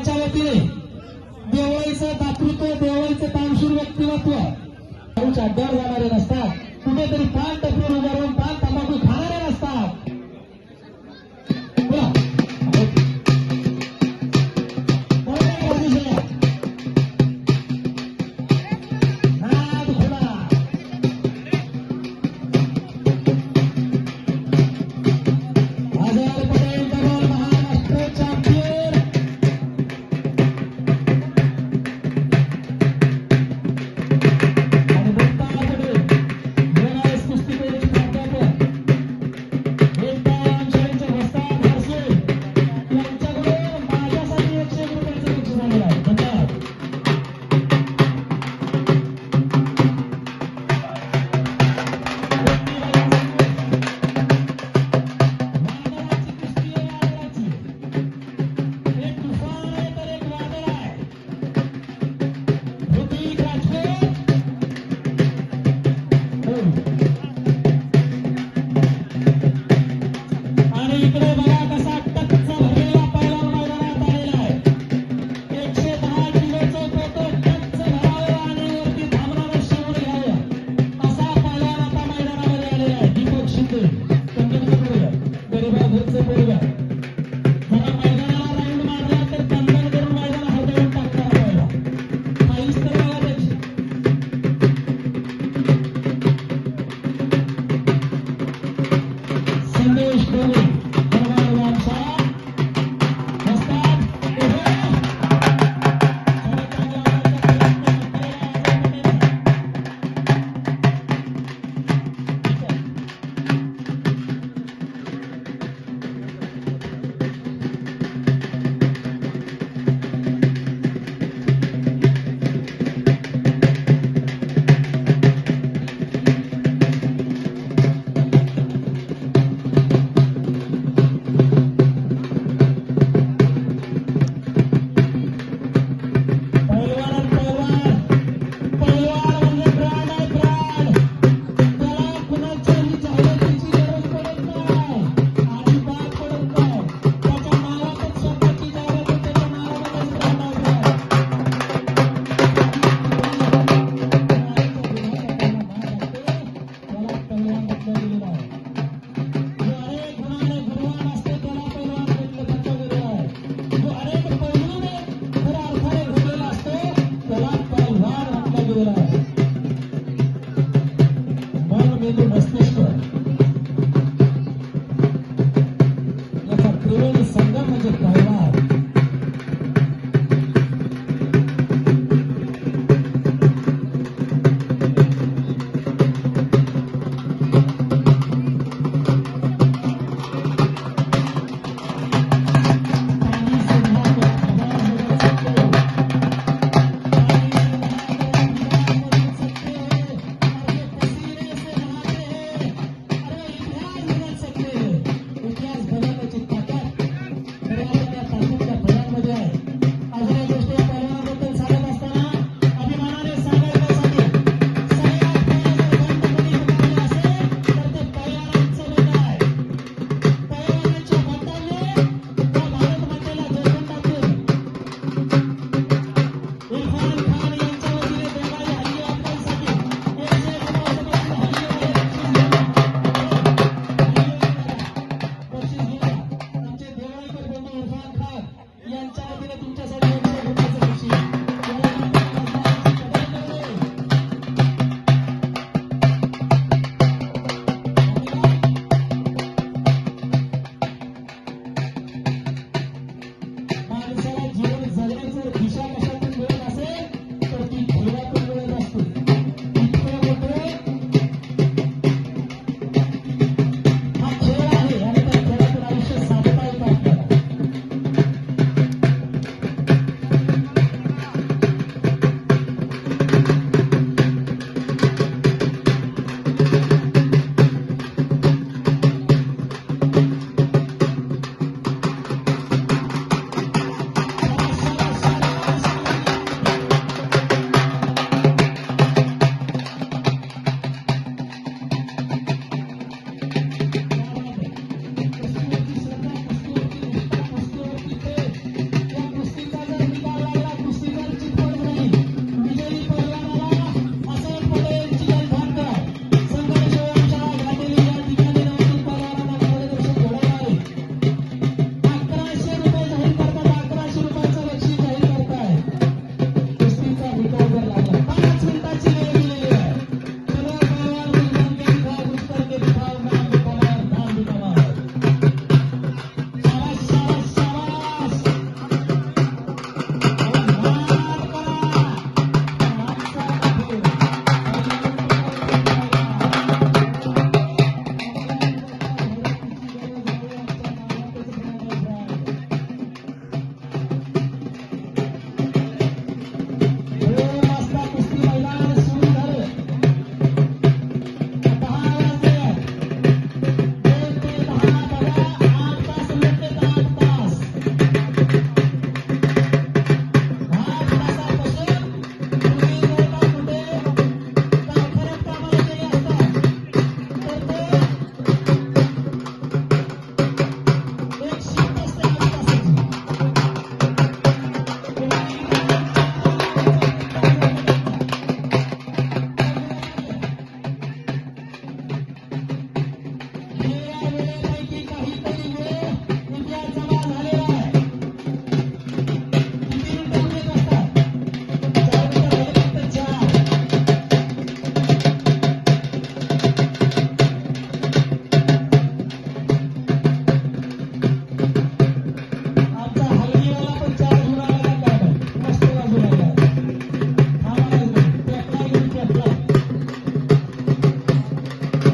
यांच्या वतीने देवळीचं दातृत्व देवळीचं तामशूर व्यक्तिमत्व. अड्ड्यावर जाणारे नसतात कुठेतरी पान टपरून उभारून